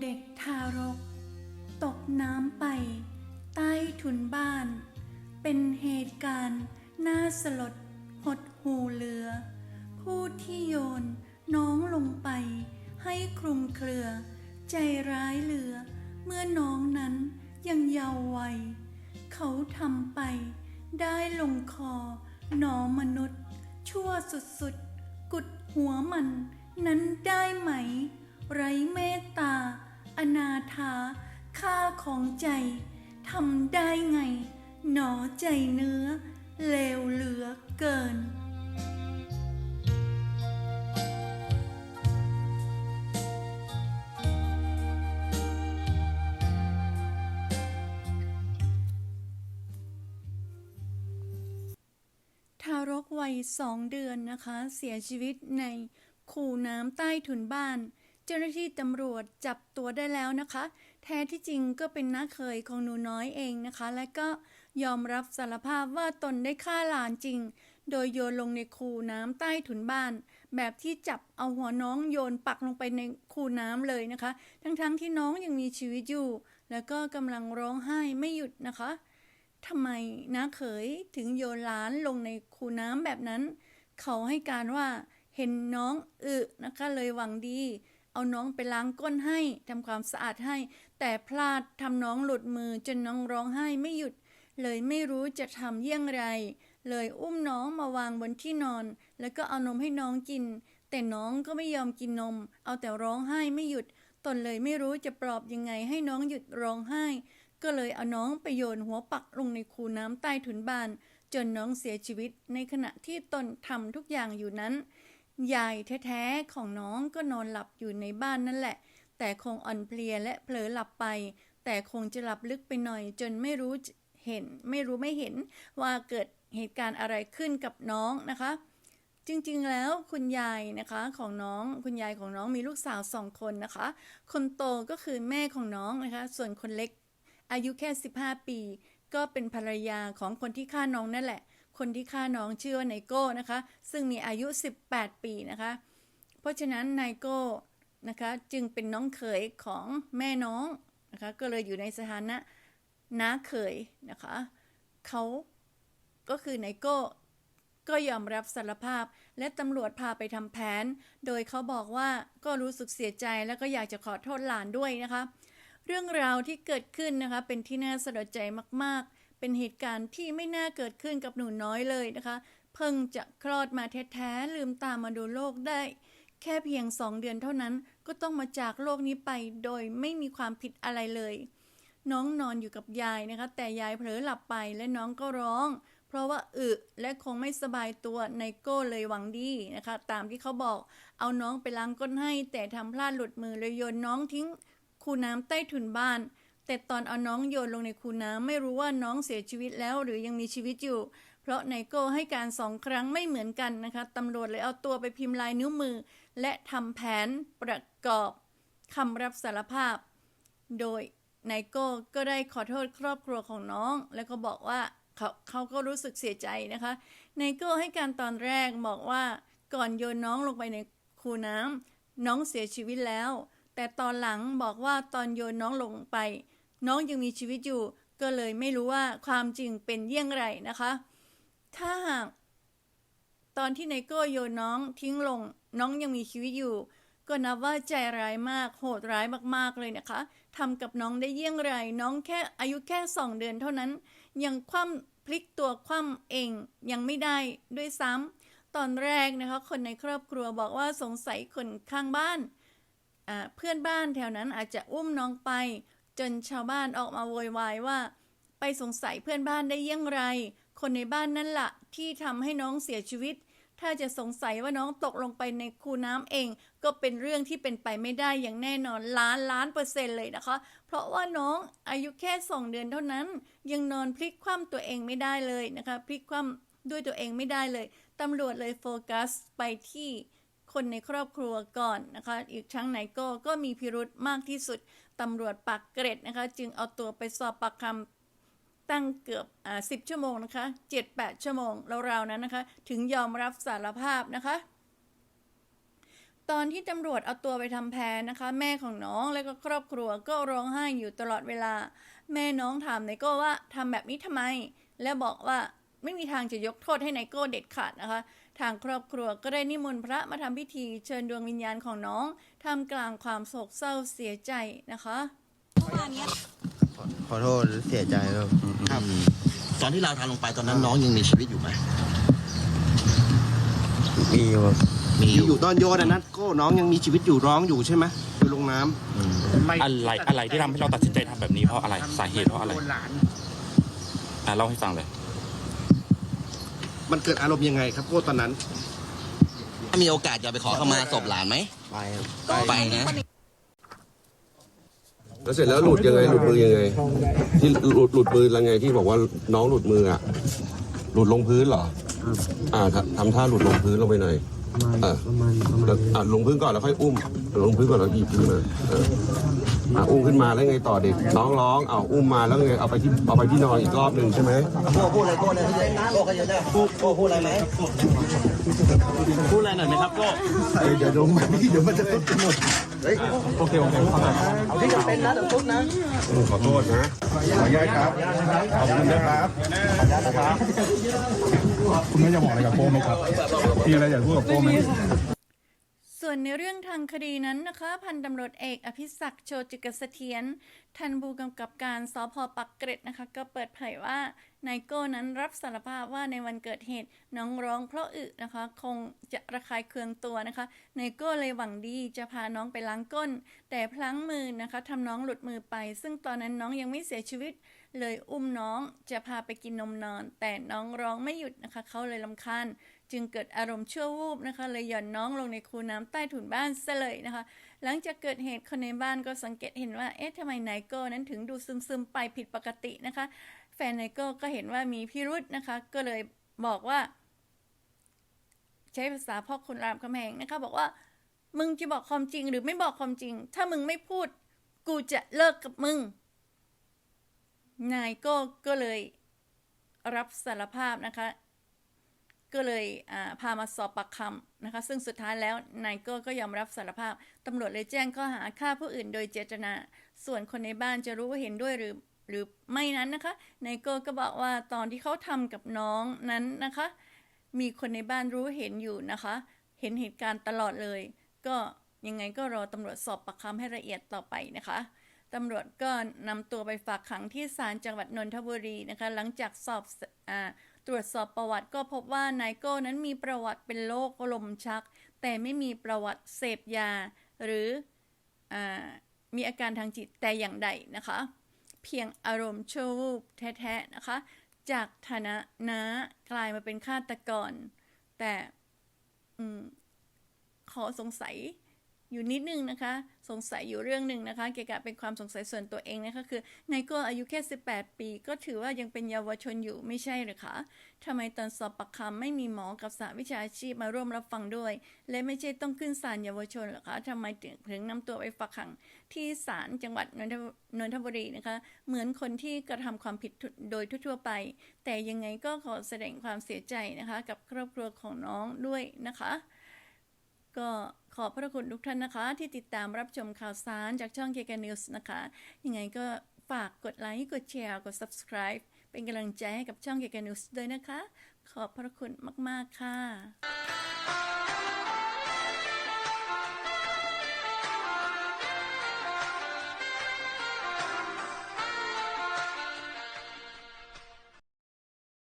เด็กทารก ตกน้ำไป ใต้ถุนบ้าน เป็นเหตุการณ์ น่าสลดหดหูเหลือ ผู้ที่โยนน้องลงไป ให้คลุมเครือ ใจร้ายเหลือ เมื่อน้องนั้นยังเยาว์วัย เขาทำไป ได้ลงคอ หนอมนุษย์ ชั่วสุดๆ กุดหัวมันนั้นได้ไหม ไรเมตตา อนาถาค่าของใจทำได้ไง หนอใจเนื้อ เลวเหลือเกิน ทารกวัยสองเดือนนะคะ เสียชีวิตในคูน้ำใต้ถุนบ้าน จ้าหน้าที่ตำรวจจับตัวได้แล้วนะคะ แท้ที่จริงก็เป็นน้าเขยของหนูน้อยเองนะคะ และก็ยอมรับสารภาพว่าตนได้ฆ่าหลานจริง โดยโยนลงในคูน้ำใต้ถุนบ้าน แบบที่จับเอาหัวน้องโยนปักลงไปในคูน้ำเลยนะคะ ทั้งๆทที่น้องยังมีชีวิตอยู่ แล้วก็กำลังร้องไห้ไม่หยุดนะคะทำไมน้าเขยถึงโยนหลานลงในคูน้ำแบบนั้น เขาให้การว่าเห็นน้องอึนะคะเลยหวังดี เอาน้องไปล้างก้นให้ทำความสะอาดให้ แต่พลาดทำน้องหลุดมือจนน้องร้องไห้ไม่หยุด เลยไม่รู้จะทำเยี่ยงไร เลยอุ้มน้องมาวางบนที่นอน แล้วก็เอานมให้น้องกิน แต่น้องก็ไม่ยอมกินนม เอาแต่ร้องไห้ไม่หยุด ตนเลยไม่รู้จะปลอบยังไงให้น้องหยุดร้องไห้ ก็เลยเอาน้องไปโยนหัวปักลงในคูน้ำใต้ถุนบ้าน จนน้องเสียชีวิตในขณะที่ตนทำทุกอย่างอยู่นั้น ยายแท้ๆของน้องก็นอนหลับอยู่ในบ้านนั่นแหละ แต่คงอ่อนเพลียและเผลอหลับไป แต่คงจะหลับลึกไปหน่อย จนไม่รู้เห็น ไม่รู้ไม่เห็นว่าเกิดเหตุการณ์อะไรขึ้นกับน้องนะคะ จริงๆแล้วคุณยายนะคะของน้องคุณยายของน้องมีลูกสาวสองคนนะคะ คนโตก็คือแม่ของน้องนะคะ ส่วนคนเล็กอายุแค่ 15 ปี ก็เป็นภรรยาของคนที่ฆ่าน้องนั่นแหละ คนที่ฆ่าน้องชื่อว่าไนโก้นะคะ ซึ่งมีอายุ 18 ปีนะคะ เพราะฉะนั้นไนโก้นะคะจึงเป็นน้องเขยของแม่น้องนะคะ ก็เลยอยู่ในสถานะน้าเขยนะคะ เขาก็คือไนโก้ก็ยอมรับสารภาพ และตำรวจพาไปทำแผน โดยเขาบอกว่าก็รู้สึกเสียใจแล้วก็อยากจะขอโทษหลานด้วยนะคะ เรื่องราวที่เกิดขึ้นนะคะเป็นที่น่าสะลดใจมากๆ เป็นเหตุการณ์ที่ไม่น่าเกิดขึ้นกับหนูน้อยเลยนะคะ เพิ่งจะคลอดมาแท้ๆลืมตามาดูโลกได้ แค่เพียงสองเดือนเท่านั้นก็ต้องมาจากโลกนี้ไปโดยไม่มีความผิดอะไรเลย น้องนอนอยู่กับยายนะคะ แต่ยายเผลอหลับไปและน้องก็ร้อง เพราะว่าอึและคงไม่สบายตัวไนโก้เลยหวังดีนะคะ ตามที่เขาบอก เอาน้องไปล้างก้นให้ แต่ทำพลาดหลุดมือเลยโยนน้องทิ้งคูน้ำใต้ถุนบ้าน แต่ตอนเอาน้องโยนลงในคูน้ำไม่รู้ว่าน้องเสียชีวิตแล้วหรือยังมีชีวิตอยู่ เพราะไนโก้ให้การสองครั้งไม่เหมือนกันนะคะตำรวจเลยเอาตัวไปพิมพ์ลายนิ้วมือ และทำแผนประกอบคำรับสารภาพ โดยไนโก้ก็ได้ขอโทษครอบครัวของน้อง แล้วก็บอกว่าเขาเขาก็รู้สึกเสียใจนะคะไนโก้ให้การตอนแรกบอกว่าก่อนโยนน้องลงไปในคูน้ำน้องเสียชีวิตแล้ว แต่ตอนหลังบอกว่าตอนโยนน้องลงไป น้องยังมีชีวิตอยู่ ก็เลยไม่รู้ว่าความจริงเป็นเยี่ยงไรนะคะ ถ้าหากตอนที่ไนโก้โยนน้องทิ้งลง น้องยังมีชีวิตอยู่ ก็นับว่าใจร้ายมากโหดร้ายมากๆเลยนะคะทำกับน้องได้เยี่ยงไร น้องแค่อายุแค่สองเดือนเท่านั้น ยังคว่ำพลิกตัวคว่ำเองยังไม่ได้ด้วยซ้ำตอนแรกนะคะ คนในครอบครัวบอกว่าสงสัยคนข้างบ้านเพื่อนบ้านแถวนั้นอาจจะอุ้มน้องไป จนชาวบ้านออกมาโวยวายว่า ไปสงสัยเพื่อนบ้านได้ยี่ยงไร คนในบ้านนั่นละ่ะที่ทำให้น้องเสียชีวิต ถ้าจะสงสัยว่าน้องตกลงไปในคูน้ำเอง ก็เป็นเรื่องที่เป็นไปไม่ได้อย่างแน่นอนล้านล้านเปอร์เซ็นต์เลยนะคะ เพราะว่าน้องอายุแค่สองเดือนเท่านั้น ยังนอนพลิกคว่ำตัวเองไม่ได้เลยนะคะ พลิกคว่ำด้วยตัวเองไม่ได้เลยตำรวจเลยโฟกัสไปที่ คนในครอบครัวก่อนนะคะ อีกทั้งไหนก็ก็มีพิรุธมากที่สุดตำรวจปากเกร็ดนะคะ จึงเอาตัวไปสอบปากคำตั้งเกือบอ่าสิบชั่วโมงนะคะเจ็ดแปดชั่วโมงราวๆนั้นนะคะ ถึงยอมรับสารภาพนะคะตอนที่ตำรวจเอาตัวไปทำแผนนะคะ แม่ของน้องและก็ครอบครัวก็ร้องไห้อยู่ตลอดเวลา แม่น้องถามไนโก้ว่าทำแบบนี้ทำไม และบอกว่าไม่มีทางจะยกโทษให้ไนโก้เด็ดขาดนะคะ ทางครอบครัวก็ได้นิมนต์พระมาทำพิธีเชิญดวงวิญญาณของน้องทำกลางความโศกเศร้าเสียใจนะคะขอโทษเสียใจครับครับ ตอนที่เราทำลงไปตอนนั้นน้องยังมีชีวิตอยู่ไหมมีอยู่ครับมีออยู่ยู่ตอนโยนอะนะก็น้องยังมีชีวิตอยู่ร้องอยู่ใช่ไหมอยู่ลงน้ำอืมอะไรอะไรที่ทำให้เราตัดสินใจทำแบบนี้เพราะอะไรสาเหตุเพราะอะไรอะเล่าให้ฟังเลย มันเกิดอารมณ์ยังไงครับโก้ตอนนั้น ถ้ามีโอกาสจะไปขอเข้ามาศพหลานไหมไปครับไปนะ แล้วเสร็จแล้วหลุดยังไงหลุดมือยังไง ที่หลุดหลุดมือยังไงที่บอกว่าน้องหลุดมืออะหลุดลงพื้นเหรอ อ่าทำทำท่าหลุดลงพื้นลงไปหน่อย เออประมาณประมาณแล้วอะลงพื้นก่อนแล้วค่อยอุ้ม ลงพื้นก่อนแล้วหยิบขึ้นมาเอออะอุ้มขึ้นมาแล้วไงต่อเด็กน้องร้องเอาอุ้มมาแล้วไงเอาไปที่เอาไปที่นอนอีกรอบหนึ่งใช่ไหมโก้พูดอะไรโก้เนี่ยโก้ก็จะได้โก้พูดอะไรไหมพูดอะไรหน่อยไหมครับโก้เดี๋ยวลงมาพี่เดี๋ยวมันจะตุ๊ดกันหมดโอเคโอเคเอาที่จำเป็นนะเดี๋ยวทุกนะขอโทษนะคุณ ไม่จะบอกอะไรกับโป้ไหมครับ มีอะไรอยากพูดกับโป้ไหม ส่วนในเรื่องทางคดีนั้นนะคะ พันตำรวจเอกอภิศักดิ์โชติกเสถียรทันผู้กำกับการสพปักเกร็ดนะคะ ก็เปิดเผยว่านายโก้นั้นรับสารภาพว่าในวันเกิดเหตุน้องร้องเพราะอึนะคะ คงจะระคายเคืองตัวนะคะนายโก้เลยหวังดีจะพาน้องไปล้างก้น แต่พลั้งมือนะคะทำน้องหลุดมือไป ซึ่งตอนนั้นน้องยังไม่เสียชีวิต เลยอุ้มน้องจะพาไปกินนมนอน แต่น้องร้องไม่หยุดนะคะเขาเลยลำคาญจึงเกิดอารมณ์ชั่ววูบนะคะ เลยหย่อนน้องลงในคูน้ำใต้ถุนบ้านซะเลยนะคะ หลังจากเกิดเหตุคนในบ้านก็สังเกตเห็นว่าเอ๊ะทำไมไนโก้นั้นถึงดูซึมๆไปผิดปกตินะคะ แฟนไนโก้ก็เห็นว่ามีพิรุษนะคะ ก็เลยบอกว่า ใช้ภาษาพ่อคุณรามคำแหงนะคะ บอกว่า มึงจะบอกความจริงหรือไม่บอกความจริง ถ้ามึงไม่พูด กูจะเลิกกับมึง นายก้ก็เลยรับสารภาพนะคะ ก็เลยอ่าพามาสอบปากคำนะคะ ซึ่งสุดท้ายแล้วนายก้ก็ยอมรับสารภาพตำรวจเลยแจ้งข้อหาฆ่าผู้อื่นโดยเจตนา ส่วนคนในบ้านจะรู้ว่าเห็นด้วยหรือหรือไม่นั้นนะคะนายก้ก็บอกว่าตอนที่เขาทำกับน้องนั้นนะคะ มีคนในบ้านรู้เห็นอยู่นะคะ เห็นเหตุการณ์ตลอดเลย ก็ยังไงก็รอตำรวจสอบปากคำให้ละเอียดต่อไปนะคะ ตำรวจก็นำตัวไปฝากขังที่ศาลจังหวัดนนทบุรีนะคะ หลังจากสอบอตรวจสอบประวัติก็พบว่านายโก้นั้นมีประวัติเป็นโรคลมชัก แต่ไม่มีประวัติเสพยา หรืออมีอาการทางจิตแต่อย่างใดนะคะ เพียงอารมณ์ชั่ววูบแท้ๆนะคะ จากฐานะน้ากลายมาเป็นฆาตกร แต่ขอสงสัย อยู่นิดนึงนะคะ สงสัยอยู่เรื่องหนึ่งนะคะ เกี่ยวกับเป็นความสงสัยส่วนตัวเองนะคะคือไนโก้อายุแค่ 18 ปี ก็ถือว่ายังเป็นเยาวชนอยู่ไม่ใช่หรือคะทำไมตอนสอบปากคำไม่มีหมอกับสหวิชาชีพมาร่วมรับฟังด้วย และไม่ใช่ต้องขึ้นศาลเยาวชนหรอคะทำไมถึงถึงนำตัวไปฝากขังที่ศาลจังหวัดนนทบุรีนะคะ เหมือนคนที่กระทำความผิดโดยทั่วไป แต่ยังไงก็ขอแสดงความเสียใจนะคะ กับครอบครัวของน้องด้วยนะคะ ก็ขอบพระคุณทุกท่านนะคะ ที่ติดตามรับชมข่าวสารจากช่องเก k นิวส์นะคะ ยังไงก็ฝากกดไลค์กดแชร์กด subscribe เป็นกำลังใจให้กับช่องเก k นิวส์ด้วยนะคะ ขอบพระคุณมาก ๆ ค่ะ